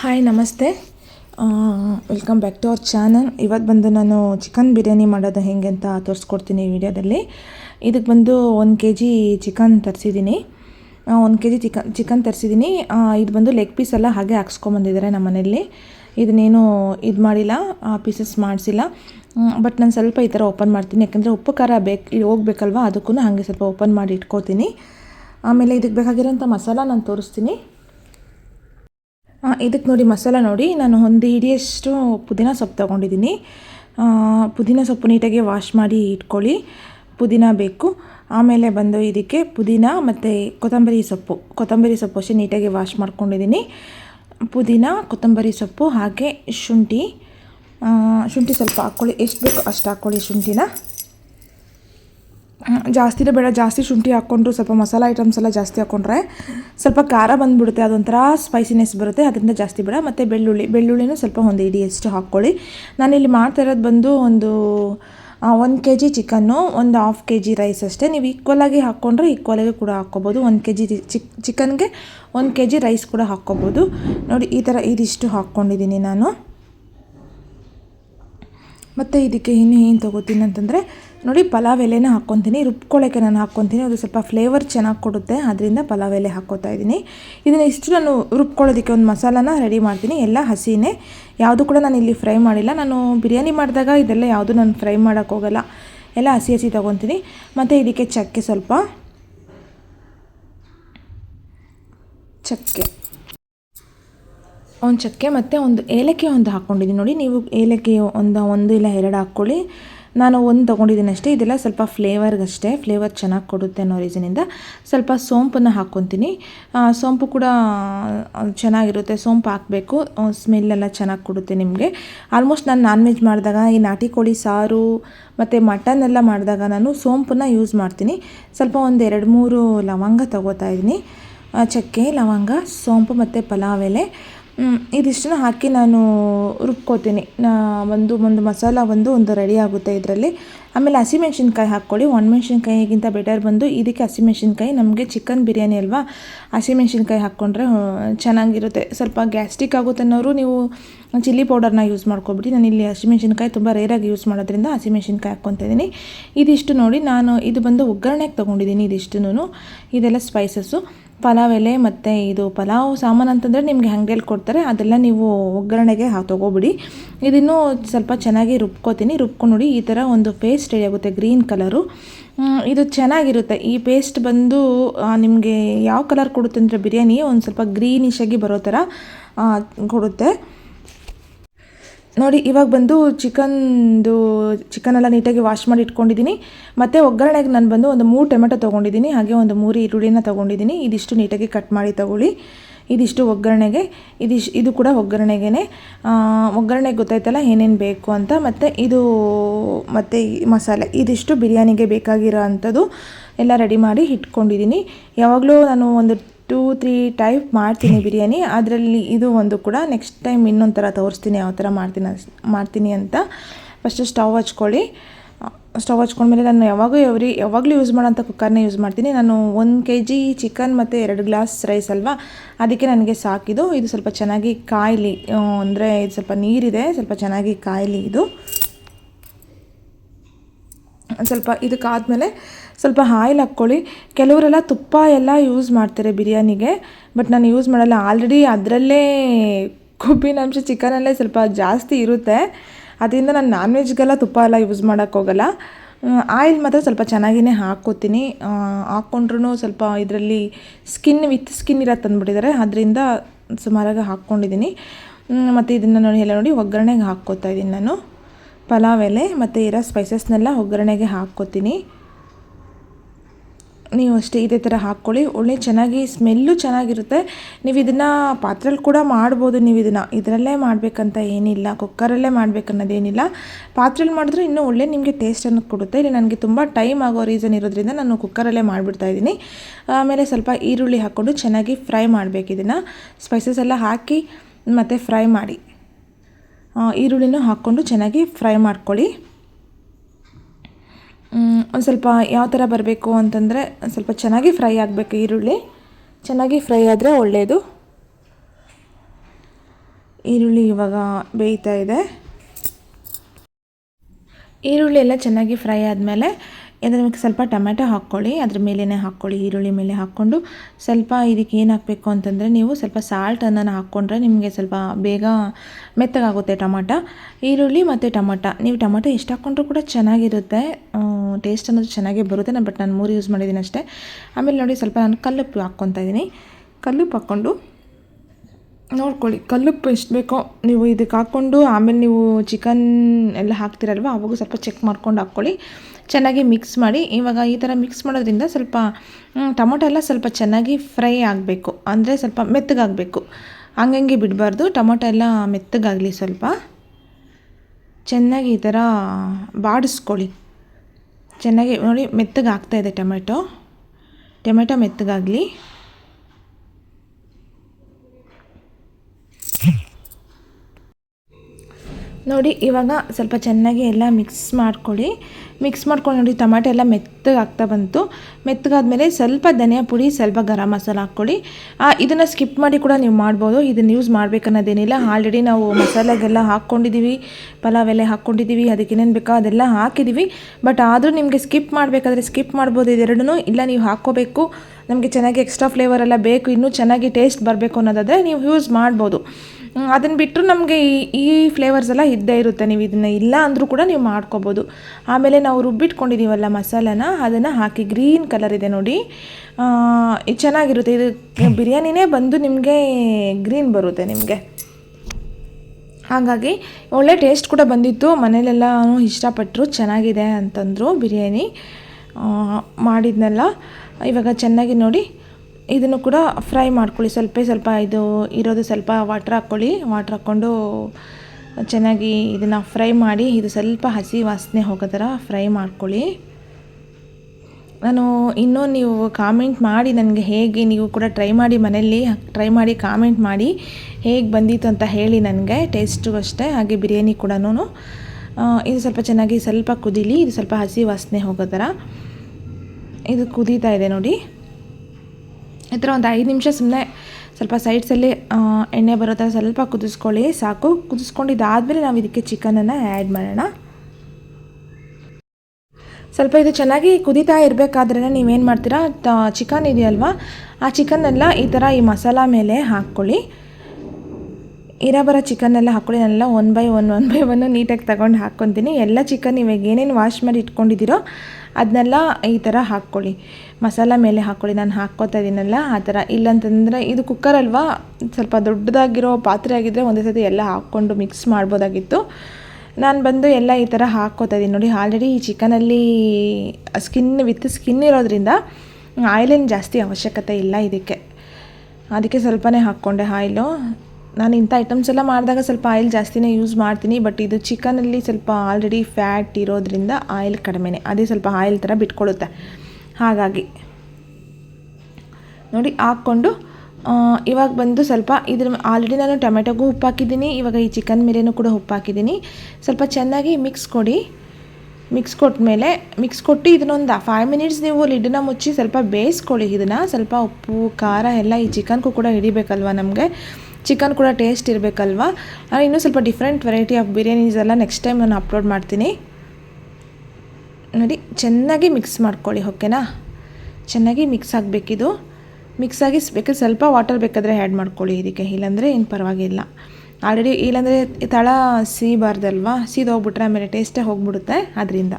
Hi ನಮಸ್ತೆ. Welcome back to our channel ಇವತ್ತು ಬಂದು ನಾನು ಚಿಕನ್ ಬಿರಿಯಾನಿ ಮಾಡೋದು ಹೇಗೆ ಅಂತ ತೋರಿಸ್ಕೊಡ್ತೀನಿ ಈ ವಿಡಿಯೋದಲ್ಲಿ. ಇದಕ್ಕೆ ಬಂದು ಒಂದು ಕೆ ಜಿ ಚಿಕನ್ ತರಿಸಿದ್ದೀನಿ ಒಂದು ಕೆ ಜಿ ಚಿಕನ್ ಚಿಕನ್ ತರಿಸಿದ್ದೀನಿ ಇದು ಬಂದು ಲೆಗ್ ಪೀಸ್ ಎಲ್ಲ ಹಾಗೆ ಹಾಕ್ಸ್ಕೊಂಬಂದಿದ್ದಾರೆ ನಮ್ಮ ಮನೆಯಲ್ಲಿ. ಇದನ್ನೇನು ಇದು ಮಾಡಿಲ್ಲ ಪೀಸಸ್ ಮಾಡಿಸಿಲ್ಲ. ಬಟ್ ನಾನು ಸ್ವಲ್ಪ ಈ ಥರ ಓಪನ್ ಮಾಡ್ತೀನಿ. ಯಾಕಂದರೆ ಉಪ್ಪು ಖಾರ ಬೇಕು ಹೋಗ್ಬೇಕಲ್ವ ಅದಕ್ಕೂ ಹಾಗೆ ಸ್ವಲ್ಪ ಓಪನ್ ಮಾಡಿ ಇಟ್ಕೋತೀನಿ. ಆಮೇಲೆ ಇದಕ್ಕೆ ಬೇಕಾಗಿರೋಂಥ ಮಸಾಲ ನಾನು ತೋರಿಸ್ತೀನಿ. ಇದಕ್ಕೆ ನೋಡಿ ಮಸಾಲ ನೋಡಿ. ನಾನು ಒಂದು ಹಿಡಿಯಷ್ಟು ಪುದೀನ ಸೊಪ್ಪು ತೊಗೊಂಡಿದ್ದೀನಿ. ಪುದೀನ ಸೊಪ್ಪು ನೀಟಾಗಿ ವಾಶ್ ಮಾಡಿ ಇಟ್ಕೊಳ್ಳಿ. ಪುದೀನ ಬೇಕು. ಆಮೇಲೆ ಬಂದು ಇದಕ್ಕೆ ಪುದೀನ ಮತ್ತು ಕೊತ್ತಂಬರಿ ಸೊಪ್ಪು. ಕೊತ್ತಂಬರಿ ಸೊಪ್ಪು ಅಷ್ಟೇ ನೀಟಾಗಿ ವಾಶ್ ಮಾಡ್ಕೊಂಡಿದ್ದೀನಿ. ಪುದೀನ, ಕೊತ್ತಂಬರಿ ಸೊಪ್ಪು ಹಾಗೆ ಶುಂಠಿ. ಶುಂಠಿ ಸ್ವಲ್ಪ ಹಾಕ್ಕೊಳ್ಳಿ. ಎಷ್ಟು ಬೇಕು ಅಷ್ಟು ಹಾಕ್ಕೊಳ್ಳಿ ಶುಂಠಿನ. ಜಾಸ್ತಿನೇ ಬೇಡ, ಜಾಸ್ತಿ ಶುಂಠಿ ಹಾಕ್ಕೊಂಡು ಸ್ವಲ್ಪ ಮಸಾಲ ಐಟಮ್ಸ್ ಎಲ್ಲ ಜಾಸ್ತಿ ಹಾಕ್ಕೊಂಡ್ರೆ ಸ್ವಲ್ಪ ಖಾರ ಬಂದುಬಿಡುತ್ತೆ, ಅದೊಂಥರ ಸ್ಪೈಸಿನೆಸ್ ಬರುತ್ತೆ, ಅದರಿಂದ ಜಾಸ್ತಿ ಬೇಡ. ಮತ್ತು ಬೆಳ್ಳುಳ್ಳಿ, ಬೆಳ್ಳುಳ್ಳಿನೂ ಸ್ವಲ್ಪ ಒಂದು ಇಡಿಯಷ್ಟು ಹಾಕ್ಕೊಳ್ಳಿ. ನಾನಿಲ್ಲಿ ಮಾಡ್ತಾ ಇರೋದು ಬಂದು ಒಂದು ಒಂದು ಕೆ ಜಿ ಚಿಕನ್ನು ಒಂದು ಹಾಫ್ ಕೆ ಜಿ ರೈಸ್ ಅಷ್ಟೇ. ನೀವು ಈಕ್ವಲಾಗಿ ಹಾಕ್ಕೊಂಡ್ರೆ ಈಕ್ವಲಾಗಿ ಕೂಡ ಹಾಕ್ಕೋಬೋದು. ಒಂದು ಕೆ ಜಿ ಚಿಕ್ ಚಿಕನ್ಗೆ ಒಂದು ಕೆ ಜಿ ರೈಸ್ ಕೂಡ ಹಾಕ್ಕೋಬೋದು. ನೋಡಿ, ಈ ಥರ ಇದಿಷ್ಟು ಹಾಕ್ಕೊಂಡಿದ್ದೀನಿ ನಾನು. ಮತ್ತು ಇದಕ್ಕೆ ಇನ್ನು ಏನು ತೊಗೋತೀನಿ ಅಂತಂದರೆ, ನೋಡಿ ಪಲಾವ್ ಎಲೆನ ಹಾಕ್ಕೊತೀನಿ ರುಬ್ಕೊಳ್ಳೋಕ್ಕೆ ನಾನು ಹಾಕ್ಕೊತೀನಿ, ಅದು ಸ್ವಲ್ಪ ಫ್ಲೇವರ್ ಚೆನ್ನಾಗಿ ಕೊಡುತ್ತೆ ಅದರಿಂದ ಪಲಾವ್ ಎಲೆ ಹಾಕ್ಕೋತಾ ಇದ್ದೀನಿ. ಇದನ್ನು ಇಷ್ಟು ನಾನು ರುಬ್ಕೊಳ್ಳೋದಕ್ಕೆ ಒಂದು ಮಸಾಲಾನ ರೆಡಿ ಮಾಡ್ತೀನಿ, ಎಲ್ಲ ಹಸಿನೇ. ಯಾವುದು ಕೂಡ ನಾನು ಇಲ್ಲಿ ಫ್ರೈ ಮಾಡಿಲ್ಲ, ನಾನು ಬಿರಿಯಾನಿ ಮಾಡಿದಾಗ ಇದೆಲ್ಲ ಯಾವುದು ನಾನು ಫ್ರೈ ಮಾಡೋಕ್ಕೋಗಲ್ಲ ಎಲ್ಲ ಹಸಿ ಹಸಿ ತೊಗೊತೀನಿ. ಮತ್ತು ಇದಕ್ಕೆ ಚಕ್ಕೆ ಸ್ವಲ್ಪ. ಚಕ್ಕೆ. ಒಂದು ಚಕ್ಕೆ ಮತ್ತು ಒಂದು ಏಲಕ್ಕಿ ಒಂದು ಹಾಕ್ಕೊಂಡಿದ್ದೀನಿ ನೋಡಿ, ನೀವು ಏಲಕ್ಕಿ ಒಂದು ಒಂದು ಇಲ್ಲ ಎರಡು ಹಾಕ್ಕೊಳ್ಳಿ. ನಾನು ಒಂದು ತೊಗೊಂಡಿದ್ದೀನಿ ಅಷ್ಟೇ. ಇದೆಲ್ಲ ಸ್ವಲ್ಪ ಫ್ಲೇವರ್ಗಷ್ಟೇ ಫ್ಲೇವರ್ ಚೆನ್ನಾಗಿ ಕೊಡುತ್ತೆ ಅನ್ನೋ ರೀಸನಿಂದ ಸ್ವಲ್ಪ ಸೋಂಪನ್ನು ಹಾಕ್ಕೊತೀನಿ. ಸೋಂಪು ಕೂಡ ಚೆನ್ನಾಗಿರುತ್ತೆ. ಸೋಂಪು ಹಾಕಬೇಕು. ಸ್ಮೆಲ್ಲೆಲ್ಲ ಚೆನ್ನಾಗಿ ಕೊಡುತ್ತೆ ನಿಮಗೆ. ಆಲ್ಮೋಸ್ಟ್ ನಾನು ನಾನ್ ವೆಜ್ ಮಾಡಿದಾಗ ಈ ನಾಟಿ ಕೋಳಿ ಸಾರು ಮತ್ತು ಮಟನ್ ಎಲ್ಲ ಮಾಡಿದಾಗ ನಾನು ಸೋಂಪನ್ನು ಯೂಸ್ ಮಾಡ್ತೀನಿ. ಸ್ವಲ್ಪ ಒಂದು ಎರಡು, ಮೂರು ಲವಂಗ ತೊಗೋತಾ ಇದ್ದೀನಿ. ಚಕ್ಕೆ, ಲವಂಗ, ಸೋಂಪು ಮತ್ತು ಪಲಾವ್ ಎಲೆ. ಇದಿಷ್ಟನ್ನು ಹಾಕಿ ನಾನು ರುಬ್ಕೋತೀನಿ. ಒಂದು ಒಂದು ಮಸಾಲ ಒಂದು ಒಂದು ರೆಡಿ ಆಗುತ್ತೆ ಇದರಲ್ಲಿ. ಆಮೇಲೆ ಹಸಿಮೆಣ್ಸಿನ್ಕಾಯಿ ಹಾಕ್ಕೊಳ್ಳಿ. ಒಣಮೆಣ್ಸಿನ್ಕಾಯಿಗಿಂತ ಬೆಟರ್ ಬಂದು ಇದಕ್ಕೆ ಹಸಿಮೆಣ್ಸಿನ್ಕಾಯಿ. ನಮಗೆ ಚಿಕನ್ ಬಿರಿಯಾನಿ ಅಲ್ವಾ? ಹಸಿಮೆಣ್ಸಿನ್ಕಾಯಿ ಹಾಕ್ಕೊಂಡ್ರೆ ಚೆನ್ನಾಗಿರುತ್ತೆ. ಸ್ವಲ್ಪ ಗ್ಯಾಸ್ಟ್ರಿಕ್ ಆಗುತ್ತೆ ಅನ್ನೋರು ನೀವು ಚಿಲ್ಲಿ ಪೌಡರ್ನ ಯೂಸ್ ಮಾಡ್ಕೊಬಿಡಿ ನಾನು ಇಲ್ಲಿ ಹಸಿಮೆಣ್ಸಿನ್ಕಾಯಿ ತುಂಬ ರೇರಾಗಿ ಯೂಸ್ ಮಾಡೋದ್ರಿಂದ ಹಸಿಮೆಣ್ಸಿನ್ಕಾಯಿ ಹಾಕ್ಕೊತಿದ್ದೀನಿ ಇದಿಷ್ಟು ನೋಡಿ ನಾನು, ಇದು ಬಂದು ಒಗ್ಗರಣೆಗೆ ತೊಗೊಂಡಿದ್ದೀನಿ ಇದಿಷ್ಟು ಇದೆಲ್ಲ ಸ್ಪೈಸಸ್ಸು ಪಲಾವ್ ಎಲೆ ಮತ್ತು ಇದು ಪಲಾವ್ ಸಾಮಾನು ಅಂತಂದರೆ ನಿಮಗೆ ಅಂಗಡಿಯಲ್ಲಿ ಕೊಡ್ತಾರೆ ಅದೆಲ್ಲ ನೀವು ಒಗ್ಗರಣೆಗೆ ಹಾ ತೊಗೋಬಿಡಿ. ಇದನ್ನು ಸ್ವಲ್ಪ ಚೆನ್ನಾಗಿ ರುಬ್ಕೋತೀನಿ. ರುಬ್ಕೊಂಡು ನೋಡಿ ಈ ಥರ ಒಂದು ಪೇಸ್ಟ್ ರೆಡಿ ಆಗುತ್ತೆ, ಗ್ರೀನ್ ಕಲರು. ಇದು ಚೆನ್ನಾಗಿರುತ್ತೆ. ಈ ಪೇಸ್ಟ್ ಬಂದು ನಿಮಗೆ ಯಾವ ಕಲರ್ ಕೊಡುತ್ತೆ ಅಂದರೆ ಬಿರಿಯಾನಿ ಒಂದು ಸ್ವಲ್ಪ ಗ್ರೀನಿಶಾಗಿ ಬರೋ ಥರ ಕೊಡುತ್ತೆ. ನೋಡಿ, ಇವಾಗ ಬಂದು ಚಿಕನ್ದು, ಚಿಕನೆಲ್ಲ ನೀಟಾಗಿ ವಾಶ್ ಮಾಡಿ ಇಟ್ಕೊಂಡಿದ್ದೀನಿ. ಮತ್ತು ಒಗ್ಗರಣೆಗೆ ನಾನು ಬಂದು ಒಂದು ಮೂರು ಟೊಮೆಟೊ ತೊಗೊಂಡಿದ್ದೀನಿ. ಹಾಗೆ ಒಂದು ಮೂರು ಈರುಳ್ಳಿನ ತೊಗೊಂಡಿದ್ದೀನಿ. ಇದಿಷ್ಟು ನೀಟಾಗಿ ಕಟ್ ಮಾಡಿ ತೊಗೊಳ್ಳಿ. ಇದಿಷ್ಟು ಒಗ್ಗರಣೆಗೆ. ಇದಿಷ್ಟು ಇದು ಕೂಡ ಒಗ್ಗರಣೆಗೆ ಒಗ್ಗರಣೆಗೆ ಗೊತ್ತಾಯ್ತಲ್ಲ ಏನೇನು ಬೇಕು ಅಂತ. ಮತ್ತು ಇದು, ಮತ್ತು ಮಸಾಲೆ. ಇದಿಷ್ಟು ಬಿರಿಯಾನಿಗೆ ಬೇಕಾಗಿರೋ ಅಂಥದ್ದು ಎಲ್ಲ ರೆಡಿ ಮಾಡಿ ಇಟ್ಕೊಂಡಿದ್ದೀನಿ. ಯಾವಾಗಲೂ ನಾನು ಒಂದು ಟೂ, ತ್ರೀ ಟೈಪ್ ಮಾಡ್ತೀನಿ ಬಿರಿಯಾನಿ. ಅದರಲ್ಲಿ ಇದು ಒಂದು ಕೂಡ ನೆಕ್ಸ್ಟ್ ಟೈಮ್ ಇನ್ನೊಂದು ಥರ ತೋರಿಸ್ತೀನಿ ಯಾವ ಥರ ಮಾಡ್ತೀನಿ ಮಾಡ್ತೀನಿ ಅಂತ. ಫಸ್ಟು ಸ್ಟವ್ ಹಚ್ಕೊಳ್ಳಿ. ಸ್ಟವ್ ಹಚ್ಕೊಂಡ್ಮೇಲೆ ನಾನು ಯಾವಾಗೂ ಎವ್ರಿ ಯಾವಾಗಲೂ ಯೂಸ್ ಮಾಡೋಂಥ ಕುಕ್ಕರ್ನೇ ಯೂಸ್ ಮಾಡ್ತೀನಿ. ನಾನು ಒಂದು ಕೆ ಜಿ ಚಿಕನ್ ಮತ್ತು ಎರಡು ಗ್ಲಾಸ್ ರೈಸ್ ಅಲ್ವಾ? ಅದಕ್ಕೆ ನನಗೆ ಸಾಕಿದು ಇದು ಸ್ವಲ್ಪ ಚೆನ್ನಾಗಿ ಕಾಯಲಿ ಅಂದರೆ ಇದು ಸ್ವಲ್ಪ ನೀರಿದೆ, ಸ್ವಲ್ಪ ಚೆನ್ನಾಗಿ ಕಾಯಲಿ ಇದು. ಸ್ವಲ್ಪ ಇದಕ್ಕಾದಮೇಲೆ ಸ್ವಲ್ಪ ಆಯಿಲ್ ಹಾಕ್ಕೊಳ್ಳಿ. ಕೆಲವರೆಲ್ಲ ತುಪ್ಪ ಎಲ್ಲ ಯೂಸ್ ಮಾಡ್ತಾರೆ ಬಿರಿಯಾನಿಗೆ ಬಟ್ ನಾನು ಯೂಸ್ ಮಾಡಲ್ಲ. ಆಲ್ರೆಡಿ ಅದರಲ್ಲೇ ಕೊಬ್ಬಿನಾಂಶ ಚಿಕನಲ್ಲೇ ಸ್ವಲ್ಪ ಜಾಸ್ತಿ ಇರುತ್ತೆ. ಅದರಿಂದ ನಾನು ನಾನ್ ವೆಜ್ಗೆಲ್ಲ ತುಪ್ಪ ಎಲ್ಲ ಯೂಸ್ ಮಾಡೋಕ್ಕೋಗಲ್ಲ ಆಯಿಲ್ ಮಾತ್ರ ಸ್ವಲ್ಪ ಚೆನ್ನಾಗಿಯೇ ಹಾಕ್ಕೋತೀನಿ. ಹಾಕ್ಕೊಂಡ್ರೂ ಸ್ವಲ್ಪ ಇದರಲ್ಲಿ ಸ್ಕಿನ್ ವಿತ್ ಸ್ಕಿನ್ ಇರೋದು ತಂದುಬಿಟ್ಟಿದ್ದಾರೆ ಅದರಿಂದ ಸುಮಾರಾಗಿ ಹಾಕ್ಕೊಂಡಿದ್ದೀನಿ ಮತ್ತು ಇದನ್ನು ನೋಡಿ, ಎಲ್ಲ ನೋಡಿ ಒಗ್ಗರಣೆಗೆ ಹಾಕ್ಕೋತಾ ಇದ್ದೀನಿ ನಾನು. ಪಲಾವ್ ಎಲೆ ಮತ್ತು ಇರೋ ಸ್ಪೈಸಸ್ನೆಲ್ಲ ಒಗ್ಗರಣೆಗೆ ಹಾಕ್ಕೋತೀನಿ. ನೀವು ಅಷ್ಟೇ ಇದೇ ಥರ ಹಾಕ್ಕೊಳ್ಳಿ. ಒಳ್ಳೆ ಚೆನ್ನಾಗಿ ಸ್ಮೆಲ್ಲು ಚೆನ್ನಾಗಿರುತ್ತೆ. ನೀವು ಇದನ್ನು ಪಾತ್ರೆಲಿ ಕೂಡ ಮಾಡ್ಬೋದು ನೀವು ಇದನ್ನು. ಇದರಲ್ಲೇ ಮಾಡಬೇಕಂತ ಏನಿಲ್ಲ. ಕುಕ್ಕರಲ್ಲೇ ಮಾಡಬೇಕನ್ನೋದೇನಿಲ್ಲ ಪಾತ್ರೆಲಿ ಮಾಡಿದ್ರೆ ಇನ್ನೂ ಒಳ್ಳೆ ನಿಮಗೆ ಟೇಸ್ಟನ್ನು ಕೊಡುತ್ತೆ. ಇಲ್ಲಿ ನನಗೆ ತುಂಬ ಟೈಮ್ ಆಗೋ ರೀಸನ್ ಇರೋದ್ರಿಂದ ನಾನು ಕುಕ್ಕರಲ್ಲೇ ಮಾಡಿಬಿಡ್ತಾ ಇದ್ದೀನಿ. ಆಮೇಲೆ ಸ್ವಲ್ಪ ಈರುಳ್ಳಿ ಹಾಕ್ಕೊಂಡು ಚೆನ್ನಾಗಿ ಫ್ರೈ ಮಾಡಬೇಕು ಇದನ್ನು. ಸ್ಪೈಸಸ್ ಎಲ್ಲ ಹಾಕಿ ಮತ್ತು ಫ್ರೈ ಮಾಡಿ. ಈರುಳ್ಳಿನೂ ಹಾಕ್ಕೊಂಡು ಚೆನ್ನಾಗಿ ಫ್ರೈ ಮಾಡ್ಕೊಳ್ಳಿ. ಒಂದು ಸ್ವಲ್ಪ ಯಾವ ಥರ ಬರಬೇಕು ಅಂತಂದರೆ ಸ್ವಲ್ಪ ಚೆನ್ನಾಗಿ ಫ್ರೈ ಆಗಬೇಕು ಈರುಳ್ಳಿ. ಚೆನ್ನಾಗಿ ಫ್ರೈ ಆದರೆ ಒಳ್ಳೆಯದು ಈರುಳ್ಳಿ ಇವಾಗ ಬೇಯ್ತಾ ಇದೆ. ಈರುಳ್ಳಿ ಎಲ್ಲ ಚೆನ್ನಾಗಿ ಫ್ರೈ ಆದಮೇಲೆ ಇದಕ್ಕೆ ಸ್ವಲ್ಪ ಟೊಮೆಟೊ ಹಾಕ್ಕೊಳ್ಳಿ. ಅದ್ರ ಮೇಲೇ ಹಾಕ್ಕೊಳ್ಳಿ. ಈರುಳ್ಳಿ ಮೇಲೆ ಹಾಕ್ಕೊಂಡು ಸ್ವಲ್ಪ ಇದಕ್ಕೆ ಏನು ಹಾಕಬೇಕು ಅಂತಂದರೆ ನೀವು ಸ್ವಲ್ಪ ಸಾಲ್ಟನ್ನು ಹಾಕ್ಕೊಂಡ್ರೆ ನಿಮಗೆ ಸ್ವಲ್ಪ ಬೇಗ ಮೆತ್ತಗಾಗುತ್ತೆ ಟೊಮಾಟೊ. ಈರುಳ್ಳಿ ಮತ್ತು ಟೊಮಾಟೊ. ನೀವು ಟೊಮಾಟೊ ಎಷ್ಟು ಹಾಕ್ಕೊಂಡ್ರು ಕೂಡ ಚೆನ್ನಾಗಿರುತ್ತೆ. ಟೇಸ್ಟ್ ಅನ್ನೋದು ಚೆನ್ನಾಗೇ ಬರುತ್ತೆ. ನಾನು ಬಟ್ ನಾನು ಮೂರು ಯೂಸ್ ಮಾಡಿದ್ದೀನಿ ಅಷ್ಟೇ. ಆಮೇಲೆ ನೋಡಿ ಸ್ವಲ್ಪ ನಾನು ಕಲ್ಲುಪ್ಪು ಹಾಕ್ಕೊತಾ ಇದ್ದೀನಿ ಕಲ್ಲುಪ್ಪು ಹಾಕ್ಕೊಂಡು ನೋಡ್ಕೊಳ್ಳಿ, ಕಲ್ಲುಪ್ಪು ಎಷ್ಟು ಬೇಕೋ ನೀವು ಇದಕ್ಕೆ ಹಾಕ್ಕೊಂಡು, ಆಮೇಲೆ ನೀವು ಚಿಕನ್ ಎಲ್ಲ ಹಾಕ್ತಿರಲ್ವ, ಅವಾಗ ಸ್ವಲ್ಪ ಚೆಕ್ ಮಾಡ್ಕೊಂಡು ಹಾಕ್ಕೊಳ್ಳಿ. ಚೆನ್ನಾಗಿ ಮಿಕ್ಸ್ ಮಾಡಿ, ಇವಾಗ ಈ ಥರ ಮಿಕ್ಸ್ ಮಾಡೋದ್ರಿಂದ ಸ್ವಲ್ಪ ಟೊಮೊಟೊ ಎಲ್ಲ ಸ್ವಲ್ಪ ಚೆನ್ನಾಗಿ ಫ್ರೈ ಆಗಬೇಕು, ಅಂದರೆ ಸ್ವಲ್ಪ ಮೆತ್ತಗಾಗಬೇಕು. ಹಂಗಂಗೆ ಬಿಡಬಾರ್ದು, ಟೊಮೊಟೊ ಎಲ್ಲ ಮೆತ್ತಗಾಗಲಿ ಸ್ವಲ್ಪ. ಚೆನ್ನಾಗಿ ಈ ಥರ ಬಾಡಿಸ್ಕೊಳ್ಳಿ. ಚೆನ್ನಾಗಿ ನೋಡಿ ಮೆತ್ತಗಾಗ್ತಾಯಿದೆ ಟೊಮೆಟೊ. ಟೊಮೆಟೊ ಮೆತ್ತಗಾಗಲಿ. ನೋಡಿ, ಇವಾಗ ಸ್ವಲ್ಪ ಚೆನ್ನಾಗಿ ಎಲ್ಲ ಮಿಕ್ಸ್ ಮಾಡ್ಕೊಳ್ಳಿ. ಮಿಕ್ಸ್ ಮಾಡ್ಕೊಂಡು ನೋಡಿ, ಟೊಮಾಟೊ ಎಲ್ಲ ಮೆತ್ತಗೆ ಆಗ್ತಾ ಬಂತು. ಮೆತ್ತಗಾದ್ಮೇಲೆ ಸ್ವಲ್ಪ ಧನಿಯಾ ಪುಡಿ, ಸ್ವಲ್ಪ ಗರಂ ಮಸಾಲ ಹಾಕ್ಕೊಳ್ಳಿ. ಇದನ್ನು ಸ್ಕಿಪ್ ಮಾಡಿ ಕೂಡ ನೀವು ಮಾಡ್ಬೋದು. ಇದನ್ನು ಯೂಸ್ ಮಾಡಬೇಕನ್ನೋದೇನಿಲ್ಲ. ಆಲ್ರೆಡಿ ನಾವು ಮಸಾಲೆಗೆಲ್ಲ ಹಾಕ್ಕೊಂಡಿದ್ದೀವಿ ಪಲಾವ್ ಎಲ್ಲ ಹಾಕ್ಕೊಂಡಿದ್ದೀವಿ ಅದಕ್ಕೆ ಏನೇನು ಬೇಕೋ ಅದೆಲ್ಲ ಹಾಕಿದ್ದೀವಿ ಬಟ್ ಆದರೂ ನಿಮಗೆ ಸ್ಕಿಪ್ ಮಾಡಬೇಕಾದ್ರೆ ಸ್ಕಿಪ್ ಮಾಡ್ಬೋದು. ಇದೆರಡೂ ಇಲ್ಲ, ನೀವು ಹಾಕ್ಕೋಬೇಕು. ನಮಗೆ ಚೆನ್ನಾಗಿ ಎಕ್ಸ್ಟ್ರಾ ಫ್ಲೇವರ್ ಎಲ್ಲ ಬೇಕು. ಇನ್ನೂ ಚೆನ್ನಾಗಿ ಟೇಸ್ಟ್ ಬರಬೇಕು ಅನ್ನೋದಾದರೆ ನೀವು ಯೂಸ್ ಮಾಡ್ಬೋದು. ಅದನ್ನು ಬಿಟ್ಟರು ನಮಗೆ ಈ ಈ ಫ್ಲೇವರ್ಸ್ ಎಲ್ಲ ಇದ್ದೇ ಇರುತ್ತೆ. ನೀವು ಇದನ್ನು ಇಲ್ಲ ಅಂದರೂ ಕೂಡ ನೀವು ಮಾಡ್ಕೋಬೋದು. ಆಮೇಲೆ ನಾವು ರುಬ್ಬಿಟ್ಕೊಂಡಿದ್ದೀವಲ್ಲ ಮಸಾಲನ, ಅದನ್ನು ಹಾಕಿ ಗ್ರೀನ್ ಕಲರ್ ಇದೆ ನೋಡಿ. ಚೆನ್ನಾಗಿರುತ್ತೆ. ಇದು ಬಿರಿಯಾನಿನೇ ಬಂದು ನಿಮಗೆ ಗ್ರೀನ್ ಬರುತ್ತೆ ನಿಮಗೆ. ಹಾಗಾಗಿ ಒಳ್ಳೆ ಟೇಸ್ಟ್ ಕೂಡ ಬಂದಿತ್ತು. ಮನೇಲೆಲ್ಲ ಇಷ್ಟಪಟ್ಟರು ಚೆನ್ನಾಗಿದೆ ಅಂತಂದರು ಬಿರಿಯಾನಿ. ಮಾಡಿದ್ನೆಲ್ಲ. ಇವಾಗ ಚೆನ್ನಾಗಿ ನೋಡಿ ಇದನ್ನು ಕೂಡ ಫ್ರೈ ಮಾಡ್ಕೊಳ್ಳಿ. ಸ್ವಲ್ಪ ಸ್ವಲ್ಪ ಇದು ಇರೋದು ಸ್ವಲ್ಪ ವಾಟ್ರ್ ಹಾಕ್ಕೊಳ್ಳಿ. ವಾಟ್ರ್ ಹಾಕ್ಕೊಂಡು ಚೆನ್ನಾಗಿ ಇದನ್ನು ಫ್ರೈ ಮಾಡಿ, ಇದು ಸ್ವಲ್ಪ ಹಸಿ ವಾಸನೆ ಹೋಗೋ ಥರ ಫ್ರೈ ಮಾಡ್ಕೊಳ್ಳಿ. ನಾನು ಇನ್ನೂ ನೀವು ಕಾಮೆಂಟ್ ಮಾಡಿ ನನಗೆ ಹೇಗೆ, ನೀವು ಕೂಡ ಟ್ರೈ ಮಾಡಿ ಮನೆಯಲ್ಲಿ, ಟ್ರೈ ಮಾಡಿ ಕಾಮೆಂಟ್ ಮಾಡಿ ಹೇಗೆ ಬಂದಿತ್ತು ಅಂತ ಹೇಳಿ ನನಗೆ. ಟೇಸ್ಟು ಅಷ್ಟೇ, ಹಾಗೆ ಬಿರಿಯಾನಿ ಕೂಡ ಇದು ಸ್ವಲ್ಪ ಚೆನ್ನಾಗಿ ಸ್ವಲ್ಪ ಕುದೀಲಿ, ಇದು ಸ್ವಲ್ಪ ಹಸಿ ವಾಸನೆ ಹೋಗೋ ಥರ. ಇದು ಕುದೀತಾ ಇದೆ ನೋಡಿ. ಈ ಥರ ಒಂದು ಐದು ನಿಮಿಷ ಸುಮ್ಮನೆ ಸ್ವಲ್ಪ ಸೈಡ್ಸಲ್ಲಿ ಎಣ್ಣೆ ಬರೋ ಥರ ಸ್ವಲ್ಪ ಕುದಿಸ್ಕೊಳ್ಳಿ, ಸಾಕು. ಕುದಿಸ್ಕೊಂಡಿದ್ದಾದಮೇಲೆ ನಾವು ಇದಕ್ಕೆ ಚಿಕನನ್ನು ಆ್ಯಡ್ ಮಾಡೋಣ. ಸ್ವಲ್ಪ ಇದು ಚೆನ್ನಾಗಿ ಕುದೀತಾ ಇರಬೇಕಾದ್ರೆ ನೀವೇನು ಮಾಡ್ತೀರಾ? ಚಿಕನ್ ಇದೆಯಲ್ವಾ? ಆ ಚಿಕನ್ನೆಲ್ಲ ಈ ಥರ ಈ ಮಸಾಲ ಮೇಲೆ ಹಾಕ್ಕೊಳ್ಳಿ. ಇರೋ ಚಿಕನ್ನೆಲ್ಲ ಹಾಕ್ಕೊಳ್ಳಿ. ನಾನೆಲ್ಲ one by one one by one ನೀಟಾಗಿ ತಗೊಂಡು ಹಾಕ್ಕೊತೀನಿ ಎಲ್ಲ ಚಿಕನ್ ಇವಾಗ ಏನೇನು ವಾಶ್ ಮಾಡಿ ಇಟ್ಕೊಂಡಿದ್ದೀರೋ ಅದನ್ನೆಲ್ಲ ಈ ಥರ ಹಾಕ್ಕೊಳ್ಳಿ. ಮಸಾಲ ಮೇಲೆ ಹಾಕ್ಕೊಳ್ಳಿ. ನಾನು ಹಾಕ್ಕೋತಾ ಇದ್ದೀನಲ್ಲ ಆ ಥರ. ಇಲ್ಲಂತಂದರೆ ಇದು ಕುಕ್ಕರ್ ಅಲ್ವಾ? ಸ್ವಲ್ಪ ದೊಡ್ಡದಾಗಿರೋ ಪಾತ್ರೆ ಆಗಿದ್ದರೆ ಒಂದೇ ಸತಿ ಎಲ್ಲ ಹಾಕ್ಕೊಂಡು ಮಿಕ್ಸ್ ಮಾಡ್ಬೋದಾಗಿತ್ತು. ನಾನು ಬಂದು ಎಲ್ಲ ಈ ಥರ ಹಾಕ್ಕೋತಾ ಇದ್ದೀನಿ. ನೋಡಿ ಆಲ್ರೆಡಿ ಈ ಚಿಕನಲ್ಲಿ ಸ್ಕಿನ್ ವಿತ್ ಸ್ಕಿನ್ ಇರೋದ್ರಿಂದ ಆಯಿಲಿನ ಜಾಸ್ತಿ ಅವಶ್ಯಕತೆ ಇಲ್ಲ ಇದಕ್ಕೆ. ಅದಕ್ಕೆ ಸ್ವಲ್ಪನೇ ಹಾಕ್ಕೊಂಡೆ ಆಯಿಲು ನಾನು ಇಂಥ ಐಟಮ್ಸ್ ಎಲ್ಲ ಮಾಡಿದಾಗ ಸ್ವಲ್ಪ ಆಯಿಲ್ ಜಾಸ್ತಿನೇ ಯೂಸ್ ಮಾಡ್ತೀನಿ ಬಟ್ ಇದು ಚಿಕನಲ್ಲಿ ಸ್ವಲ್ಪ ಆಲ್ರೆಡಿ ಫ್ಯಾಟ್ ಇರೋದ್ರಿಂದ ಆಯಿಲ್ ಕಡಿಮೆನೇ. ಅದೇ ಸ್ವಲ್ಪ ಆಯಿಲ್ ಥರ ಬಿಟ್ಕೊಳ್ಳುತ್ತೆ ಹಾಗಾಗಿ ನೋಡಿ ಹಾಕ್ಕೊಂಡು ಇವಾಗ ಬಂದು ಸ್ವಲ್ಪ ಇದ್ರ ಆಲ್ರೆಡಿ ನಾನು ಟೊಮೆಟೊಗೂ ಉಪ್ಪು ಹಾಕಿದ್ದೀನಿ, ಇವಾಗ ಈ ಚಿಕನ್ ಮೇಲೇನೂ ಕೂಡ ಉಪ್ಪು ಹಾಕಿದ್ದೀನಿ. ಸ್ವಲ್ಪ ಚೆನ್ನಾಗಿ ಮಿಕ್ಸ್ ಕೊಡಿ. ಮಿಕ್ಸ್ ಕೊಟ್ಟ ಮೇಲೆ ಮಿಕ್ಸ್ ಕೊಟ್ಟು ಇದನ್ನೊಂದು ಫೈವ್ ಮಿನಿಟ್ಸ್ ನೀವು ಲಿಡ್ಡನ್ನ ಮುಚ್ಚಿ ಸ್ವಲ್ಪ ಬೇಯಿಸ್ಕೊಳ್ಳಿ. ಇದನ್ನು ಸ್ವಲ್ಪ ಉಪ್ಪು, ಖಾರ ಎಲ್ಲ ಈ ಚಿಕನ್ಗೂ ಕೂಡ ಹಿಡಿಬೇಕಲ್ವ ನಮಗೆ? ಚಿಕನ್ ಕೂಡ ಟೇಸ್ಟ್ ಇರಬೇಕಲ್ವಾ? ನಾನು ಇನ್ನೂ ಸ್ವಲ್ಪ ಡಿಫ್ರೆಂಟ್ ವೆರೈಟಿ ಆಫ್ ಬಿರಿಯಾನೀಸ್ ಎಲ್ಲ ನೆಕ್ಸ್ಟ್ ಟೈಮ್ ನಾನು ಅಪ್ಲೋಡ್ ಮಾಡ್ತೀನಿ. ನೋಡಿ, ಚೆನ್ನಾಗಿ ಮಿಕ್ಸ್ ಮಾಡ್ಕೊಳ್ಳಿ ಓಕೆನಾ ಚೆನ್ನಾಗಿ ಮಿಕ್ಸ್ ಆಗಬೇಕಿದು. ಮಿಕ್ಸ್ ಆಗಿ ಬೇಕಾದ್ರೆ ಸ್ವಲ್ಪ ವಾಟರ್ ಬೇಕಾದರೆ ಆ್ಯಡ್ ಮಾಡ್ಕೊಳ್ಳಿ ಇದಕ್ಕೆ. ಇಲ್ಲಾಂದರೆ ಏನು ಪರವಾಗಿಲ್ಲ. ಆಲ್ರೆಡಿ ಇಲ್ಲಾಂದರೆ ತಳ ಸೀಬಾರ್ದಲ್ವಾ? ಸೀದೋಗ್ಬಿಟ್ರೆ ಆಮೇಲೆ ಟೇಸ್ಟೇ ಹೋಗ್ಬಿಡುತ್ತೆ ಅದರಿಂದ.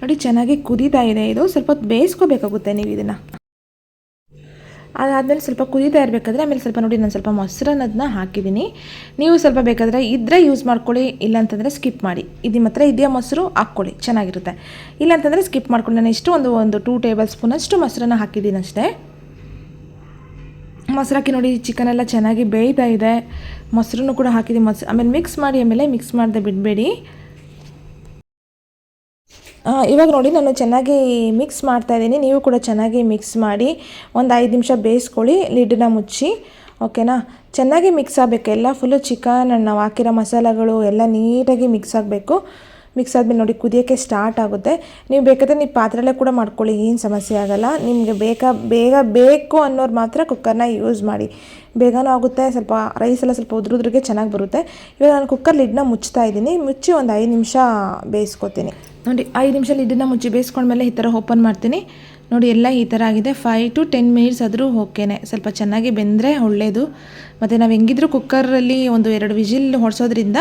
ನೋಡಿ, ಚೆನ್ನಾಗಿ ಕುದೀತಾ ಇದೆ ಇದು. ಸ್ವಲ್ಪ ಬೇಯಿಸ್ಕೋಬೇಕಾಗುತ್ತೆ ನೀವು ಇದನ್ನು. ಅದಾದಮೇಲೆ ಸ್ವಲ್ಪ ಕುದಿತಾ ಇರಬೇಕಾದ್ರೆ ಆಮೇಲೆ ಸ್ವಲ್ಪ ನೋಡಿ ನಾನು ಸ್ವಲ್ಪ ಮೊಸರನ್ನದನ್ನ ಹಾಕಿದ್ದೀನಿ. ನೀವು ಸ್ವಲ್ಪ ಬೇಕಾದರೆ ಇದ್ದರೆ ಯೂಸ್ ಮಾಡ್ಕೊಳ್ಳಿ, ಇಲ್ಲಾಂತಂದರೆ ಸ್ಕಿಪ್ ಮಾಡಿ. ಇದು ಮಾತ್ರ ಇದೆಯಾ ಮೊಸರು? ಹಾಕ್ಕೊಳ್ಳಿ, ಚೆನ್ನಾಗಿರುತ್ತೆ. ಇಲ್ಲಾಂತಂದರೆ ಸ್ಕಿಪ್ ಮಾಡ್ಕೊಂಡು ನಾನು ಇಷ್ಟು ಒಂದು ಒಂದು ಟೂ ಟೇಬಲ್ ಸ್ಪೂನಷ್ಟು ಮೊಸರನ್ನ ಹಾಕಿದ್ದೀನಿ ಅಷ್ಟೇ. ಮೊಸರಾಕಿ ನೋಡಿ ಚಿಕನ್ ಎಲ್ಲ ಚೆನ್ನಾಗಿ ಬೇಯ್ತಾ ಇದೆ. ಮೊಸರನ್ನು ಕೂಡ ಹಾಕಿದ್ದೀನಿ ಮೊಸರು ಆಮೇಲೆ ಮಿಕ್ಸ್ ಮಾಡಿ ಆಮೇಲೆ ಮಿಕ್ಸ್ ಮಾಡದೆ ಬಿಡಬೇಡಿ. ಇವಾಗ ನೋಡಿ, ನಾನು ಚೆನ್ನಾಗಿ ಮಿಕ್ಸ್ ಮಾಡ್ತಾ ಇದ್ದೀನಿ. ನೀವು ಕೂಡ ಚೆನ್ನಾಗಿ ಮಿಕ್ಸ್ ಮಾಡಿ ಒಂದು ಐದು ನಿಮಿಷ ಬೇಯಿಸ್ಕೊಳ್ಳಿ ಲಿಡ್ನ ಮುಚ್ಚಿ ಓಕೆನಾ ಚೆನ್ನಾಗಿ ಮಿಕ್ಸ್ ಆಗಬೇಕು. ಎಲ್ಲ ಫುಲ್ಲು ಚಿಕನ್ ನಾವು ಹಾಕಿರೋ ಮಸಾಲೆಗಳು ಎಲ್ಲ ನೀಟಾಗಿ ಮಿಕ್ಸ್ ಆಗಬೇಕು. ಮಿಕ್ಸ್ ಆದಮೇಲೆ ನೋಡಿ, ಕುದಿಯೋಕ್ಕೆ ಸ್ಟಾರ್ಟ್ ಆಗುತ್ತೆ. ನೀವು ಬೇಕಾದರೆ ನೀವು ಪಾತ್ರೆಲ್ಲೇ ಕೂಡ ಮಾಡ್ಕೊಳ್ಳಿ, ಏನು ಸಮಸ್ಯೆ ಆಗೋಲ್ಲ. ನಿಮಗೆ ಬೇಕಾ, ಬೇಗ ಬೇಕು ಅನ್ನೋರು ಮಾತ್ರ ಕುಕ್ಕರ್ನ ಯೂಸ್ ಮಾಡಿ. ಬೇಗನೂ ಆಗುತ್ತೆ, ಸ್ವಲ್ಪ ರೈಸ್ ಎಲ್ಲ ಸ್ವಲ್ಪ ಉದ್ರುದ್ರಿಗೆ ಚೆನ್ನಾಗಿ ಬರುತ್ತೆ. ಇವಾಗ ನಾನು ಕುಕ್ಕರ್ ಲಿಡ್ನ ಮುಚ್ತಾ ಇದ್ದೀನಿ. ಮುಚ್ಚಿ ಒಂದು ಐದು ನಿಮಿಷ ಬೇಯಿಸ್ಕೊತೀನಿ. ನೋಡಿ, ಐದು ನಿಮಿಷ ಇದನ್ನು ಮುಚ್ಚಿ ಬೇಯಿಸ್ಕೊಂಡ್ಮೇಲೆ ಈ ಥರ ಓಪನ್ ಮಾಡ್ತೀನಿ. ನೋಡಿ, ಎಲ್ಲ ಈ ಥರ ಆಗಿದೆ. ಫೈವ್ ಟು ಟೆನ್ ಮಿನಿಟ್ಸ್ ಆದರೂ ಓಕೆನೆ ಸ್ವಲ್ಪ ಚೆನ್ನಾಗಿ ಬೆಂದರೆ ಒಳ್ಳೆಯದು ಮತ್ತು ನಾವು ಹೆಂಗಿದ್ರು ಕುಕ್ಕರಲ್ಲಿ ಒಂದು ಎರಡು ವಿಜಿಲ್ ಹೊಡ್ಸೋದ್ರಿಂದ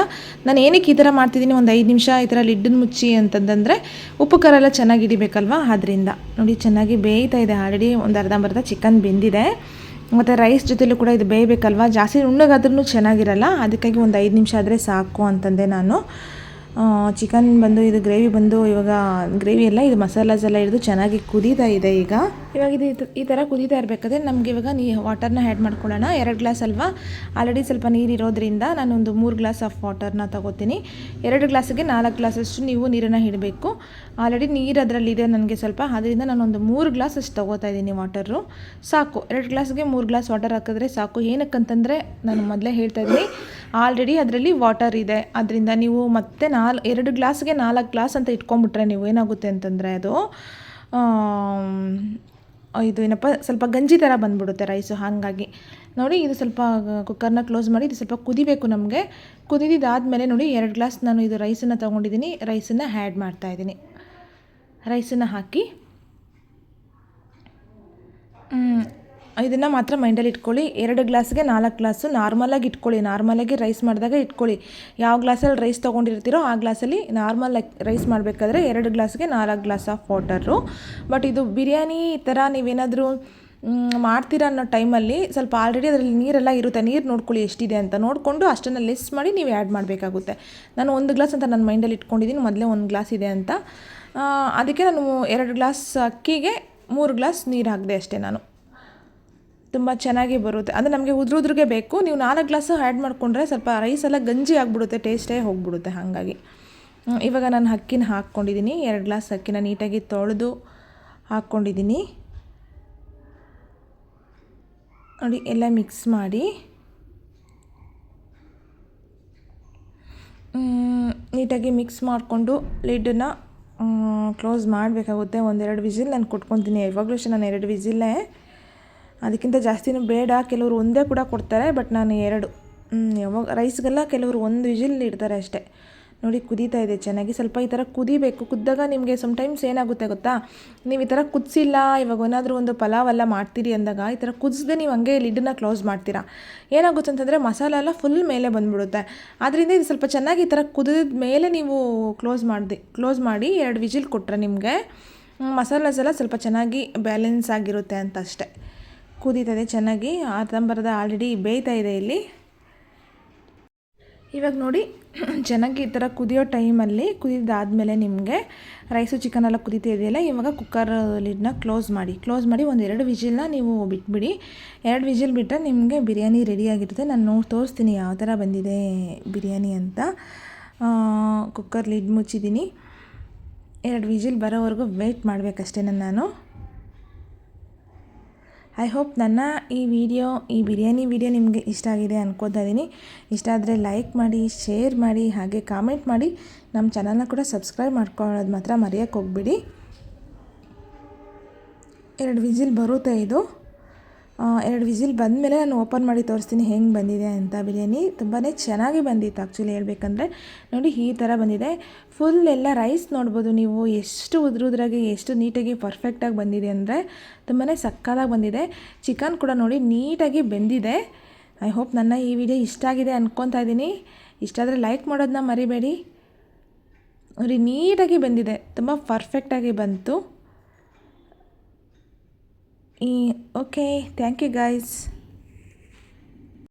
ನಾನು ಏನಕ್ಕೆ ಈ ಥರ ಮಾಡ್ತಿದ್ದೀನಿ? ಒಂದು ಐದು ನಿಮಿಷ ಈ ಥರ ಲಿಡ್ಡನ್ನ ಮುಚ್ಚಿ ಅಂತಂದರೆ ಉಪ್ಪು, ಖಾರ ಎಲ್ಲ ಚೆನ್ನಾಗಿ ಹಿಡಿಬೇಕಲ್ವಾ? ಆದ್ದರಿಂದ ನೋಡಿ, ಚೆನ್ನಾಗಿ ಬೇಯ್ತಾ ಇದೆ. ಆಲ್ರೆಡಿ ಒಂದು ಅರ್ಧಂಬರ್ಧ ಚಿಕನ್ ಬೆಂದಿದೆ. ಮತ್ತು ರೈಸ್ ಜೊತೆಲೂ ಕೂಡ ಇದು ಬೇಯಬೇಕಲ್ವಾ? ಜಾಸ್ತಿ ಉಣ್ಣಗಾದ್ರೂ ಚೆನ್ನಾಗಿರಲ್ಲ. ಅದಕ್ಕಾಗಿ ಒಂದು ಐದು ನಿಮಿಷ ಆದರೆ ಸಾಕು ಅಂತಂದೆ ನಾನು. ಚಿಕನ್ ಬಂದು, ಇದು ಗ್ರೇವಿ ಬಂದು, ಇವಾಗ ಗ್ರೇವಿ ಎಲ್ಲ, ಇದು ಮಸಾಲಾಸ್ ಎಲ್ಲ ಹಿಡಿದು ಚೆನ್ನಾಗಿ ಕುದೀತಾ ಇದೆ ಈಗ. ಇವಾಗ ಇದು ಈ ಥರ ಕುದೀತಾ ಇರಬೇಕಾದ್ರೆ ನಮಗೆ ಇವಾಗ ನೀ ವಾಟರ್ನ ಆ್ಯಡ್ ಮಾಡ್ಕೊಳ್ಳೋಣ. ಎರಡು ಗ್ಲಾಸ್ ಅಲ್ವಾ? ಆಲ್ರೆಡಿ ಸ್ವಲ್ಪ ನೀರು ಇರೋದ್ರಿಂದ ನಾನೊಂದು ಮೂರು ಗ್ಲಾಸ್ ಆಫ್ ವಾಟರ್ನ ತಗೋತೀನಿ. ಎರಡು ಗ್ಲಾಸಿಗೆ ನಾಲ್ಕು ಗ್ಲಾಸಷ್ಟು ನೀವು ನೀರನ್ನು ಹಿಡಬೇಕು. ಆಲ್ರೆಡಿ ನೀರು ಅದರಲ್ಲಿದೆ ನನಗೆ ಸ್ವಲ್ಪ. ಅದರಿಂದ ನಾನೊಂದು ಮೂರು ಗ್ಲಾಸ್ ಅಷ್ಟು ತೊಗೋತಾ ಇದ್ದೀನಿ ವಾಟರು ಸಾಕು. ಎರಡು ಗ್ಲಾಸ್ಗೆ ಮೂರು ಗ್ಲಾಸ್ ವಾಟರ್ ಹಾಕಿದ್ರೆ ಸಾಕು. ಏನಕ್ಕಂತಂದರೆ ನಾನು ಮೊದಲೇ ಹೇಳ್ತಾ ಇದ್ದೀನಿ. ಆಲ್ರೆಡಿ ಅದರಲ್ಲಿ ವಾಟರ್ ಇದೆ. ಅದರಿಂದ ನೀವು ಮತ್ತೆ ನಾಲ್, ಎರಡು ಗ್ಲಾಸ್ಗೆ ನಾಲ್ಕು ಗ್ಲಾಸ್ ಅಂತ ಇಟ್ಕೊಂಡ್ಬಿಟ್ರೆ ನೀವು ಏನಾಗುತ್ತೆ ಅಂತಂದರೆ ಅದು ಇದು ಏನಪ್ಪ, ಸ್ವಲ್ಪ ಗಂಜಿ ಥರ ಬಂದ್ಬಿಡುತ್ತೆ ರೈಸು. ಹಾಗಾಗಿ ನೋಡಿ, ಇದು ಸ್ವಲ್ಪ ಕುಕ್ಕರ್ನ ಕ್ಲೋಸ್ ಮಾಡಿ ಇದು ಸ್ವಲ್ಪ ಕುದಿಬೇಕು ನಮಗೆ. ಕುದಿದಿದ್ದಾದಮೇಲೆ ನೋಡಿ, ಎರಡು ಗ್ಲಾಸ್ ನಾನು ಇದು ರೈಸನ್ನು ತೊಗೊಂಡಿದ್ದೀನಿ. ರೈಸನ್ನು ಆ್ಯಡ್ ಮಾಡ್ತಾಯಿದ್ದೀನಿ ರೈಸನ್ನು ಹಾಕಿ. ಇದನ್ನು ಮಾತ್ರ ಮೈಂಡಲ್ಲಿ ಇಟ್ಕೊಳ್ಳಿ. ಎರಡು ಗ್ಲಾಸ್ಗೆ ನಾಲ್ಕು ಗ್ಲಾಸು. ನಾರ್ಮಲಾಗಿ ಇಟ್ಕೊಳ್ಳಿ. ನಾರ್ಮಲಾಗಿ ರೈಸ್ ಮಾಡಿದಾಗ ಇಟ್ಕೊಳ್ಳಿ. ಯಾವ ಗ್ಲಾಸಲ್ಲಿ ರೈಸ್ ತೊಗೊಂಡಿರ್ತೀರೋ ಆ ಗ್ಲಾಸಲ್ಲಿ ನಾರ್ಮಲ್ ರೈಸ್ ಮಾಡಬೇಕಾದ್ರೆ ಎರಡು ಗ್ಲಾಸ್ಗೆ ನಾಲ್ಕು ಗ್ಲಾಸ್ ಆಫ್ ವಾಟರು ಬಟ್ ಇದು ಬಿರಿಯಾನಿ ಥರ ನೀವೇನಾದರೂ ಮಾಡ್ತೀರಾ ಅನ್ನೋ ಟೈಮಲ್ಲಿ ಸ್ವಲ್ಪ ಆಲ್ರೆಡಿ ಅದರಲ್ಲಿ ನೀರೆಲ್ಲ ಇರುತ್ತೆ. ನೀರು ನೋಡ್ಕೊಳ್ಳಿ ಎಷ್ಟಿದೆ ಅಂತ. ನೋಡಿಕೊಂಡು ಅಷ್ಟನ್ನು ಲೆಸ್ ಮಾಡಿ ನೀವು ಆ್ಯಡ್ ಮಾಡಬೇಕಾಗುತ್ತೆ. ನಾನು ಒಂದು ಗ್ಲಾಸ್ ಅಂತ ನನ್ನ ಮೈಂಡಲ್ಲಿ ಇಟ್ಕೊಂಡಿದ್ದೀನಿ ಮೊದಲೇ ಒಂದು ಗ್ಲಾಸ್ ಇದೆ ಅಂತ. ಅದಕ್ಕೆ ನಾನು ಎರಡು ಗ್ಲಾಸ್ ಅಕ್ಕಿಗೆ ಮೂರು ಗ್ಲಾಸ್ ನೀರು ಹಾಕಿದೆ ಅಷ್ಟೇ ನಾನು. ತುಂಬ ಚೆನ್ನಾಗಿ ಬರುತ್ತೆ. ಅಂದರೆ ನಮಗೆ ಉದ್ರುದ್ರಿಗೆ ಬೇಕು. ನೀವು ನಾಲ್ಕು ಗ್ಲಾಸು ಆ್ಯಡ್ ಮಾಡಿಕೊಂಡ್ರೆ ಸ್ವಲ್ಪ ರೈಸ್ ಎಲ್ಲ ಗಂಜಿ ಆಗಿಬಿಡುತ್ತೆ ಟೇಸ್ಟೇ ಹೋಗಿಬಿಡುತ್ತೆ ಹಾಗಾಗಿ. ಇವಾಗ ನಾನು ಅಕ್ಕಿನ ಹಾಕ್ಕೊಂಡಿದ್ದೀನಿ ಎರಡು ಗ್ಲಾಸ್ ಅಕ್ಕಿನ ನೀಟಾಗಿ ತೊಳೆದು ಹಾಕ್ಕೊಂಡಿದ್ದೀನಿ ನೋಡಿ, ಎಲ್ಲ ಮಿಕ್ಸ್ ಮಾಡಿ. ನೀಟಾಗಿ ಮಿಕ್ಸ್ ಮಾಡಿಕೊಂಡು ಲಿಡ್ಡನ್ನು ಕ್ಲೋಸ್ ಮಾಡಬೇಕಾಗುತ್ತೆ. ಒಂದೆರಡು ವಿಸಿಲ್ ನಾನು ಕೊಟ್ಕೊತೀನಿ. ಯಾವಾಗಲೂ ಅಷ್ಟೇ, ನಾನು ಎರಡು ವಿಸಿಲ್ಲೇ ಅದಕ್ಕಿಂತ ಜಾಸ್ತಿನೂ ಬೇಡ, ಕೆಲವರು ಒಂದೇ ಕೂಡ ಕೊಡ್ತಾರೆ, ಬಟ್ ನಾನು ಎರಡು. ಯಾವಾಗ ರೈಸ್ಗೆಲ್ಲ ಕೆಲವರು ಒಂದು ವಿಜಿಲ್ ಇಡ್ತಾರೆ ಅಷ್ಟೇ. ನೋಡಿ, ಕುದೀತಾ ಇದೆ ಚೆನ್ನಾಗಿ. ಸ್ವಲ್ಪ ಈ ಥರ ಕುದಿಬೇಕು. ಕುದ್ದಾಗ ನಿಮಗೆ ಸಮ್ಟೈಮ್ಸ್ ಏನಾಗುತ್ತೆ ಗೊತ್ತಾ? ನೀವು ಈ ಥರ ಕುದಿಸಿಲ್ಲ, ಇವಾಗ ಏನಾದರೂ ಒಂದು ಪಲಾವ್ ಎಲ್ಲ ಮಾಡ್ತೀರಿ ಅಂದಾಗ, ಈ ಥರ ಕುದಿಸ್ದೆ ನೀವು ಹಂಗೆ ಲಿಡ್ಡನ್ನ ಕ್ಲೋಸ್ ಮಾಡ್ತೀರಾ? ಏನಾಗುತ್ತೆ ಅಂತಂದರೆ ಮಸಾಲೆ ಎಲ್ಲ ಫುಲ್ ಮೇಲೆ ಬಂದುಬಿಡುತ್ತೆ. ಆದ್ದರಿಂದ ಇದು ಸ್ವಲ್ಪ ಚೆನ್ನಾಗಿ ಈ ಥರ ಕುದಿದ ಮೇಲೆ ನೀವು ಕ್ಲೋಸ್ ಮಾಡಿದೆ, ಕ್ಲೋಸ್ ಮಾಡಿ ಎರಡು ವಿಜಿಲ್ ಕೊಟ್ಟರೆ ನಿಮಗೆ ಮಸಾಲಸ್ ಎಲ್ಲ ಸ್ವಲ್ಪ ಚೆನ್ನಾಗಿ ಬ್ಯಾಲೆನ್ಸ್ ಆಗಿರುತ್ತೆ ಅಂತ ಅಷ್ಟೇ. ಕುದೀತದೆ ಚೆನ್ನಾಗಿ. ಆತಂಬರದ ಆಲ್ರೆಡಿ ಬೇಯ್ತಾ ಇದೆ ಇಲ್ಲಿ. ಇವಾಗ ನೋಡಿ, ಚೆನ್ನಾಗಿ ಈ ಥರ ಕುದಿಯೋ ಟೈಮಲ್ಲಿ ಕುದಿದಾದಮೇಲೆ ನಿಮಗೆ ರೈಸು ಚಿಕನ್ ಎಲ್ಲ ಕುದೀತಾ ಇದೆಯಲ್ಲ, ಇವಾಗ ಕುಕ್ಕರ್ ಲಿಡ್ನ ಕ್ಲೋಸ್ ಮಾಡಿ. ಕ್ಲೋಸ್ ಮಾಡಿ ಒಂದು ಎರಡು ವಿಜಿಲ್ನ ನೀವು ಬಿಟ್ಬಿಡಿ. ಎರಡು ವಿಜಿಲ್ ಬಿಟ್ಟರೆ ನಿಮಗೆ ಬಿರಿಯಾನಿ ರೆಡಿಯಾಗಿರುತ್ತೆ ನಾನು ತೋರಿಸ್ತೀನಿ ಯಾವ ಥರ ಬಂದಿದೆ ಬಿರಿಯಾನಿ ಅಂತ. ಕುಕ್ಕರ್ ಲಿಡ್ ಮುಚ್ಚಿದ್ದೀನಿ. ಎರಡು ವಿಜಿಲ್ ಬರೋವರೆಗೂ ವೆಯ್ಟ್ ಮಾಡಬೇಕಷ್ಟೇ ನಾನು. ಐ ಹೋಪ್ ನನ್ನ ಈ ವಿಡಿಯೋ, ಈ ಬಿರಿಯಾನಿ ವಿಡಿಯೋ ನಿಮಗೆ ಇಷ್ಟ ಆಗಿದೆ ಅನ್ಕೋತಾ ಇದ್ದೀನಿ ಇಷ್ಟ ಆದರೆ ಲೈಕ್ ಮಾಡಿ, ಶೇರ್ ಮಾಡಿ, ಹಾಗೆ ಕಾಮೆಂಟ್ ಮಾಡಿ. ನಮ್ಮ ಚಾನಲ್ನ ಕೂಡ ಸಬ್ಸ್ಕ್ರೈಬ್ ಮಾಡ್ಕೊಳ್ಳೋದು ಮಾತ್ರ ಮರೆಯೋಕ್ಕೆ ಹೋಗ್ಬಿಡಿ. ಎರಡು ವಿಸಿಲ್ ಬರುತ್ತೆ ಇದು. ಎರಡು ವಿಸಿಲ್ ಬಂದಮೇಲೆ ನಾನು ಓಪನ್ ಮಾಡಿ ತೋರಿಸ್ತೀನಿ ಹೆಂಗೆ ಬಂದಿದೆ ಅಂತ ಬಿರಿಯಾನಿ. ತುಂಬಾ ಚೆನ್ನಾಗಿ ಬಂದಿತ್ತು ಆ್ಯಕ್ಚುಲಿ ಹೇಳಬೇಕಂದ್ರೆ. ನೋಡಿ ಈ ಥರ ಬಂದಿದೆ. ಫುಲ್ ಎಲ್ಲ ರೈಸ್ ನೋಡ್ಬೋದು ನೀವು. ಎಷ್ಟು ಉದ್ರುದ್ರಾಗಿ, ಎಷ್ಟು ನೀಟಾಗಿ ಪರ್ಫೆಕ್ಟಾಗಿ ಬಂದಿದೆ ಅಂದರೆ ತುಂಬಾ ಸಕ್ಕತ್ತಾಗಿ ಬಂದಿದೆ. ಚಿಕನ್ ಕೂಡ ನೋಡಿ ನೀಟಾಗಿ ಬೆಂದಿದೆ. ಐ ಹೋಪ್ ನನ್ನ ಈ ವಿಡಿಯೋ ಇಷ್ಟ ಆಗಿದೆ ಅಂದ್ಕೊತಾ ಇದ್ದೀನಿ. ಇಷ್ಟ ಆದರೆ ಲೈಕ್ ಮಾಡೋದನ್ನ ಮರಿಬೇಡಿ. ನೋಡಿ ನೀಟಾಗಿ ಬಂದಿದೆ. ತುಂಬ ಪರ್ಫೆಕ್ಟಾಗಿ ಬಂತು. okay thank you guys.